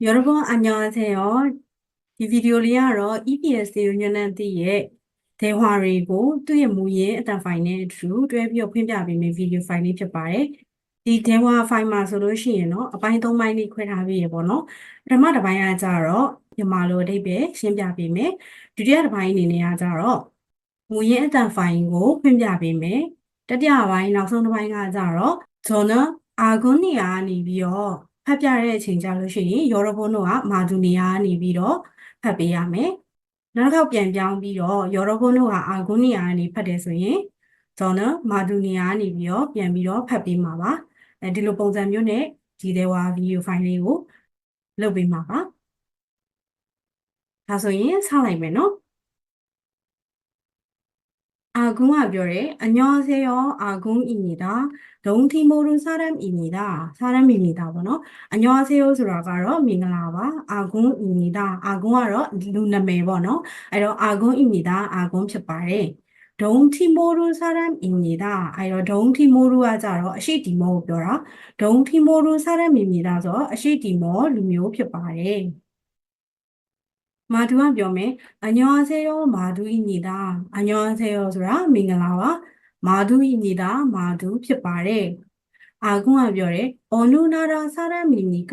여러분 안녕하세요. 이 비디오လေးကတော့ EPS ကိုညွှန်နှံသိရဲ့ဒေဝါတွေကိုသူ့ရဲ့မူရင်းအတန်ဖိုင်နဲ့အတူတွဲပြီးတော့ဖွင့်ပြပေးမယ့်ဗီဒီယိုဖိုင်လေးဖြစ်ပါတယ်။ဒီဒေဝါဖိုင်မှာဆိုလို့ရှိရင်တော့အပိုင်း၃ပိုင်းလေးခွဲထားပြီးရပေါ့နော်။ပထမတစ်ပိုင်းကကြတော့မြန်မာလိုအဓိပ္ပာယ်ရှင်းပြပေးမယ်။ဒုတိယတစ်ပိုင်းအနေနဲ့ကကြတော့မူရင်းအတန်ဖိုင်ကိုဖွင့်ပြပေးမယ်။တတိယပိုင်းနောက်ဆုံးတစ်ပိုင်းကကြတော့ဂျော်နယ်အာဂွန်နီယာကနေပြီးတော့ ဖတ်ပြတဲ့အချိန်ကြလို့ရှိရင်ယောရဘုန်းတို့ကမာဒူနီယာကနေပြီးတော့ဖတ်ပေးရမယ်။နောက်တစ်ခေါက်ပြန်ပြောင်းပြီးတော့ယောရဘုန်းတို့ကအာဂွန်နီယာကနေဖတ်တယ်ဆိုရင်ဂျော်နယ်မာဒူနီယာကနေပြီးတော့ပြန်ပြီးတော့ဖတ်ပေးမှာပါ။အဲဒီလိုပုံစံမျိုးနဲ့ဒီတဲ့ဝါဗီဒီယိုဖိုင်လေးကိုလုပ်ပေးမှာပါ။ဒါဆိုရင်ဆောက်လိုက်မယ်နော်။ အာဂွန်ကပြောတယ်။안녕하세요အာဂွန်입니다 롱티모르 사람입니다 사람입니다ပေါ့နော်။안녕하세요ဆိုတာကတော့မင်္ဂလာပါ။အာဂွန်입니다အာဂွန်ကတော့လူနာမည်ပေါ့နော်။အဲ့တော့အာဂွန်입니다အာဂွန်ဖြစ်ပါတယ်။ဒုံတီမိုရူ사람입니다အဲ့တော့ဒုံတီမိုရူကကြတော့အရှိတီမောကိုပြောတာဒုံတီမိုရူ사람입니다ဆိုတော့အရှိတီမောလူမျိုးဖြစ်ပါတယ်။ 마두가 묘매 안녕하세요 마두입니 다. 안녕하세요 소라 밍글라와 마두입니 다. 마두 ဖြစ်ပါတယ်။အာကွန်ကပြောတယ်။အော်နူနာရာစာရမီနီက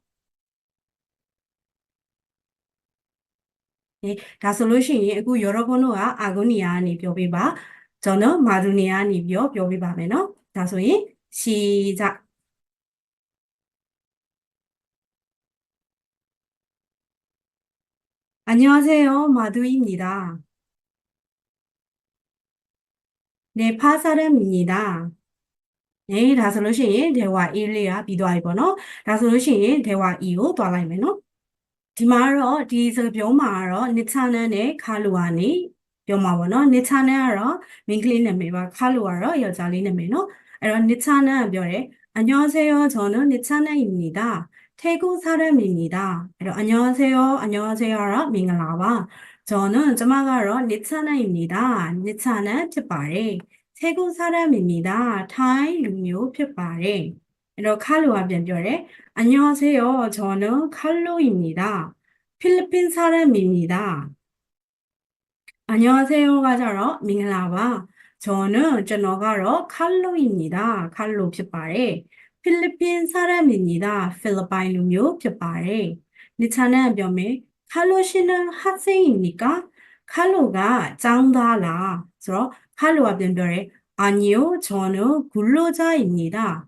네, ဒါဆိုလို့ရှိရင်အခုယောရဘုန်းတို့ကအာဂိုနီယာကနေပြောပေးပါကျွန်တော်မာဒူနီယာကနေပြောပြောပေးပါမယ်နော်ဒါဆိုရင်시작 안녕하세요 마두입니다 네파 사람입니다 네,ဒါဆိုလို့ရှိရင်ဒေဝါ A လေးကပြီးသွားပြီပေါ့နော်ဒါဆိုလို့ရှိရင်ဒေဝါ E ကိုတွားလိုက်မယ်နော် ဒီမှာတော့ဒီစကားပြောမှာကတော့နိချာနန်နဲ့ခါလူဝါနေပြောမှာပေါ့နော်နိချာနန်ကတော့မိန်းကလေးနာမည်ပါခါလူဝါကတော့ယောက်ျားလေးနာမည်နော်အဲ့တော့နိချာနန်ကပြောတယ်အညောဆေယောကျွန်တော်နိချာနန်ယင်နီတာထေကုစားရမင်နီတာအဲ့တော့အညောဆေယောအညောဆေယောကတော့မင်္ဂလာပါကျွန်တော်ကျမကတော့နိချာနန်ယင်နီတာနိချာနန်ဖြစ်ပါတယ်ထေကုစားရမင်နီတာထိုင်းလူမျိုးဖြစ်ပါတယ် 칼로와 변별해. 안녕하세요. 저는 칼로입니다. 필리핀 사람입니다. 안녕하세요가 저러 밍라와 저는 저너가로 칼로입니다. 칼로 표발해. 필리핀 사람입니다. 필리핀 음료 표발해. 니차는 묘미 칼로 씨는 학생입니까? 칼로가 짱다라. 그래서 칼로와 변별해. 아니요, 저는 근로자입니다.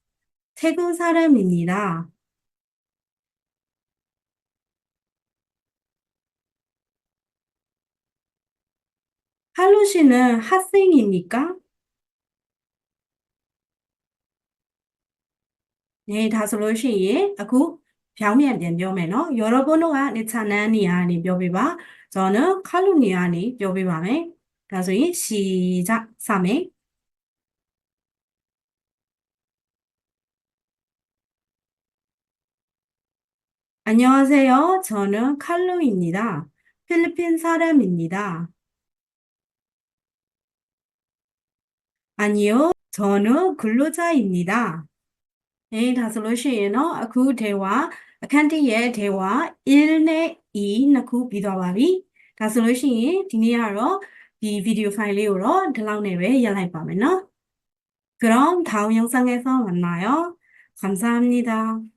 태국 사람입니다. 할로 씨는 학생입니까? 네, 다 솔로 씨의 아구 병면 그 변변면어 여러분과 내 차난이 아니 벼비바 저는 칼로니 아니 벼비바메 다소이 시작 3회 안녕하세요. 저는 칼로입니다. 필리핀 사람입니다. 아니요. 저는 근로자입니다. 에이, 다슬로시에노, 그 대화, 칸티의 대화, 1내 2, 나쿠 비더바비. 다슬로시에, 디니아로, 비 비디오 파일리오로, 들라우네웨 연락해봐면, 그럼 다음 영상에서 만나요. 감사합니다.